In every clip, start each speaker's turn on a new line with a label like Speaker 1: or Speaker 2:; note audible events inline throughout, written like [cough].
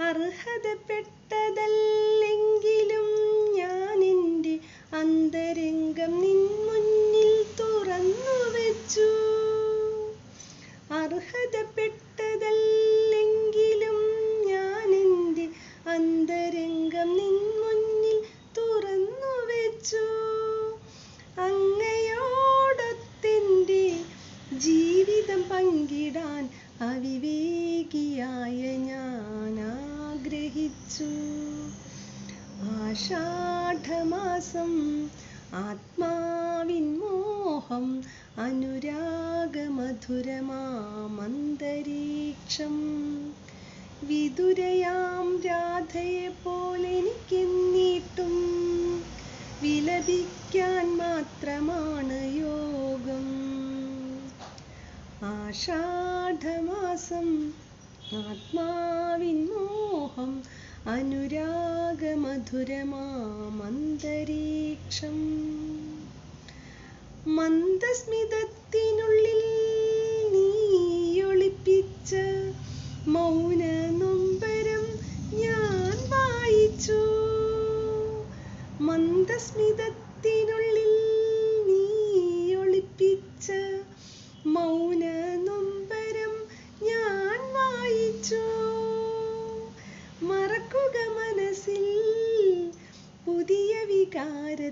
Speaker 1: അർഹതപ്പെട്ടതല്ലെങ്കിലും ഞാൻ എന്റെ അന്തരംഗം നിൻ മുന്നിൽ തുറന്നു വെച്ചു അർഹതപ്പെട്ടതല്ലെങ്കിലും ജീവിതം പങ്കിടാൻ അവിവേകിയായ ഞാൻ ആഗ്രഹിച്ചു ആഷാഢമാസം ആത്മാവിൻ മോഹം അനുരാഗമധുരമാമന്തരീക്ഷം. വിതുരയാം രാധയെ പോലെനിക്കെന്നീട്ടും ആഷാഢമാസം ആത്മാവിൻ മോഹം അനുരാഗമധുരമാമന്തരീക്ഷം. മന്ദസ്മിതത്തിനുള്ളിൽ നീയൊളിപ്പിച്ച മൗന നൊമ്പരം ഞാൻ വായിച്ചു. മന്ദസ്മിതത്തിനുള്ളിൽ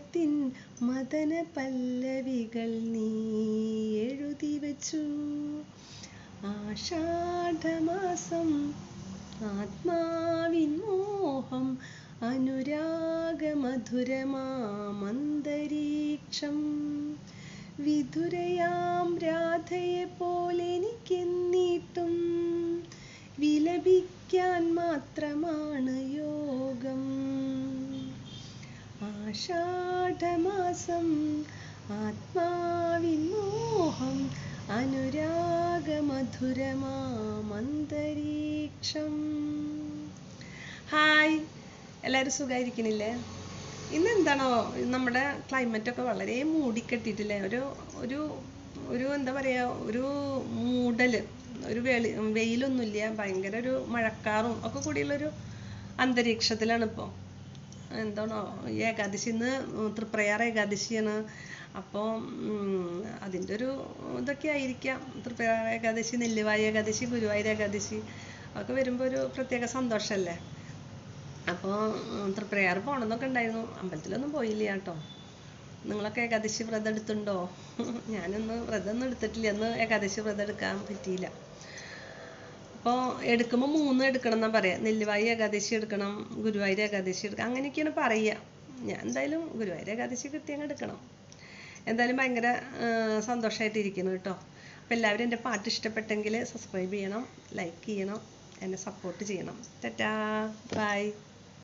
Speaker 1: വികാരത്തിൻ മദന പല്ലവികൾ നീ എഴുതി വച്ചു. ആഷാഢമാസം ആത്മാവിൻ മോഹം അനുരാഗമധുരമാമന്തരീക്ഷം. വിധുരയാം രാധയെ പോലെനിക്കെന്നീട്ടും വിലപിക്കാൻ മാത്രമാണ് യോഗം. ആഷാഢമാസം ആത്മാവിൻ മോഹം അനുരാഗമധുരമാമന്തരീക്ഷം ഹായ് എല്ലാവരും സുഖമായിരിക്കണില്ലേ ഇന്ന് എന്താണോ നമ്മുടെ ക്ലൈമറ്റ് ഒക്കെ വളരെ മൂടിക്കെട്ടിട്ടില്ലേ ഒരു ഒരു ഒരു എന്താ പറയുക ഒരു മൂടൽ ഒരു വെളി വെയിലൊന്നുമില്ല ഭയങ്കര ഒരു മഴക്കാറും ഒക്കെ കൂടിയുള്ളൊരു അന്തരീക്ഷത്തിലാണ് ഇപ്പോൾ എന്താണോ ഏകാദശി ഇന്ന് തൃപ്രയാർ ഏകാദശിയാണ്. അപ്പോൾ അതിന്റെ ഒരു ഇതൊക്കെ ആയിരിക്കാം. തൃപ്രയാർ ഏകാദശി നെല്ലിവായ ഏകാദശി ഗുരുവായൂർ ഏകാദശി അതൊക്കെ വരുമ്പോൾ ഒരു പ്രത്യേക സന്തോഷമല്ലേ അപ്പോൾ തൃപ്രയാർ പോകണമെന്നൊക്കെ ഉണ്ടായിരുന്നു. അമ്പലത്തിലൊന്നും പോയില്ല കേട്ടോ. നിങ്ങളൊക്കെ ഏകാദശി വ്രതം എടുത്തുണ്ടോ? [laughs] ഞാനൊന്ന് വ്രതം ഒന്നും എടുത്തിട്ടില്ല. അന്ന് ഏകാദശി വ്രതം എടുക്കാൻ പറ്റിയില്ല. അപ്പോൾ എടുക്കുമ്പോൾ മൂന്ന് എടുക്കണം എന്നാ പറയാം. നെല്ലുവായി ഏകാദശി എടുക്കണം ഗുരുവായൂർ ഏകാദശി എടുക്കണം അങ്ങനെയൊക്കെയാണ് പറയുക ഞാൻ എന്തായാലും ഗുരുവായൂർ ഏകാദശി കിട്ടിയങ്ങ് എടുക്കണം. എന്തായാലും ഭയങ്കര സന്തോഷമായിട്ടിരിക്കുന്നു കേട്ടോ. അപ്പോൾ എല്ലാവരും എന്റെ പാട്ട് ഇഷ്ടപ്പെട്ടെങ്കിൽ സബ്സ്ക്രൈബ് ചെയ്യണം ലൈക്ക് ചെയ്യണം എന്നെ സപ്പോർട്ട് ചെയ്യണം. ടാറ്റാ. ബൈ